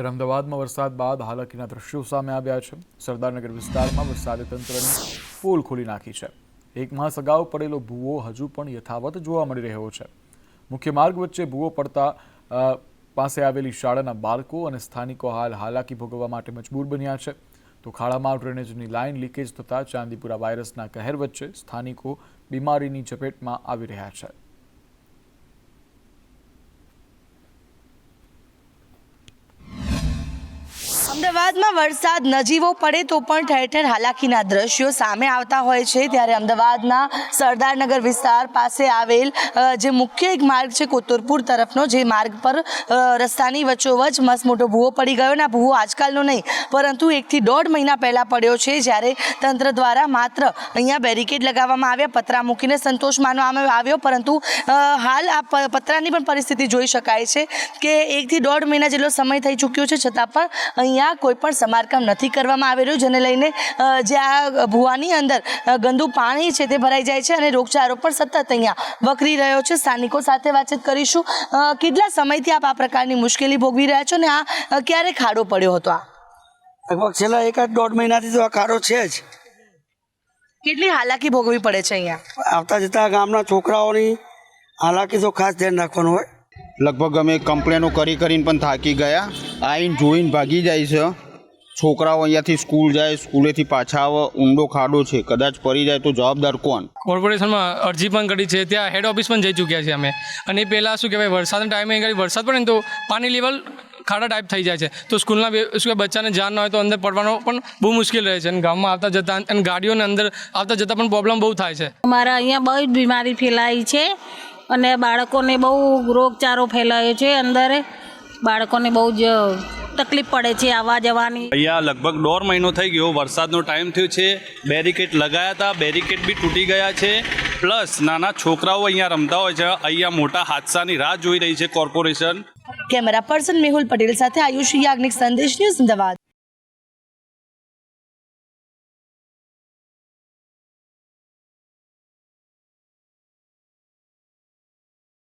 ત્યારે અમદાવાદમાં વરસાદ બાદ હાલાકીના દ્રશ્યો સામે આવ્યા છે. સરદારનગર વિસ્તારમાં વરસાદે તંત્રની પોલ ખોલી નાખી છે. એક માસ અગાઉ પડેલો ભૂવો હજુ પણ યથાવત જોવા મળી રહ્યો છે. મુખ્ય માર્ગ વચ્ચે ભૂવો પડતા પાસે આવેલી શાળાના બાળકો અને સ્થાનિકો હાલ હાલાકી ભોગવવા માટે મજબૂર બન્યા છે. તો ખાડામાં ડ્રેનેજની લાઇન લીકેજ થતાં ચાંદીપુરા વાયરસના કહેર વચ્ચે સ્થાનિકો બીમારીની ઝપેટમાં આવી રહ્યા છે. અમદાવાદમાં વરસાદ નજીવો પડે તો પણ ઠેર ઠેર હાલાકીના દ્રશ્યો સામે આવતા હોય છે. ત્યારે અમદાવાદના સરદારનગર વિસ્તાર પાસે આવેલ જે મુખ્ય એક માર્ગ છે કોતરપુર તરફનો, જે માર્ગ પર રસ્તાની વચ્ચોવચ મસ્ત મોટો ભૂવો પડી ગયો ને ભૂવો આજકાલનો નહીં, પરંતુ એકથી દોઢ મહિના પહેલાં પડ્યો છે જ્યારે તંત્ર દ્વારા માત્ર અહીંયા બેરિકેડ લગાવવામાં આવ્યા, પતરા મૂકીને સંતોષ માનવામાં આવ્યો, પરંતુ હાલ આ પતરાની પણ પરિસ્થિતિ જોઈ શકાય છે કે એકથી દોઢ મહિના જેટલો સમય થઈ ચૂક્યો છે, છતાં પણ અહીંયા કોઈ પણ સમારકામ નથી કરવામાં આવી રહ્યું જેને લઈને જે આ ભૂવાની અંદર ગંદુ પાણી છે તે ભરાઈ જાય છે અને રોગચાળો પણ સતત અહીંયા વકરી રહ્યો છે. સ્થાનિકો સાથે વાતચીત કરીશું. કેટલા સમયથી આપ આ પ્રકારની મુશ્કેલી ભોગવી રહ્યા છો ને આ ક્યારે ખાડો પડ્યો હતો આ? લગભગ છેલ્લા એકાદ દોઢ મહિનાથી તો આ ખાડો છે જ. કેટલી હાલાકી ભોગવવી પડે છે અહીંયા? આવતા જતા ગામના છોકરાઓની હાલાકી તો ખાસ ધ્યાન રાખવાનું હોય. લગભગ અમે કમ્પ્લેનો કરી કરીને પણ થાકી ગયા. આવીને જોઈને ભાગી જાય છે. છોકરાઓ અહીંયાથી સ્કૂલ જાય સ્કૂલેથી પાછા આવે ઊંડો ખાડો છે. કદાચ પડી જાય તો જવાબદાર કોણ? કોર્પોરેશનમાં અરજી પણ કરી છે. ત્યાં હેડ ઓફિસ પણ જઈ ચૂક્યા છે અમે. અને એ પહેલાં શું કહેવાય વરસાદના ટાઈમે અહીં વરસાદ પડે ને તો પાણી લેવલ ખાડા ટાઈપ થઈ જાય છે. તો સ્કૂલના શું બચ્ચાને જાન ન હોય તો અંદર પડવાનો પણ બહુ મુશ્કેલ રહે છે. અને ગામમાં આવતા જતા અને ગાડીઓને અંદર આવતા જતાં પણ પ્રોબ્લેમ બહુ થાય છે. અમારા અહીંયા બહુ જ બીમારી ફેલાઈ છે. અને બાળકોને બહુ રોગચારો ફેલાયો છે અંદર. બાળકોને બહુ જ તકલીફ પડે છે આવવા જવાની. અહીંયા લગભગ દોઢ મહિનો થઈ ગયો વરસાદનો ટાઈમ થયો છે. બેરિકેડ લગાયા હતા બેરિકેડ બી તૂટી ગયા છે. પ્લસ નાના છોકરાઓ અહીંયા રમતા હોય છે અહીંયા મોટા હાદસાની રાહ જોઈ રહી છે corporation. Camera person Mehul Patel સાથે આયુષ યાજ્ઞિક સંદેશ ન્યૂઝ અમદાવાદ.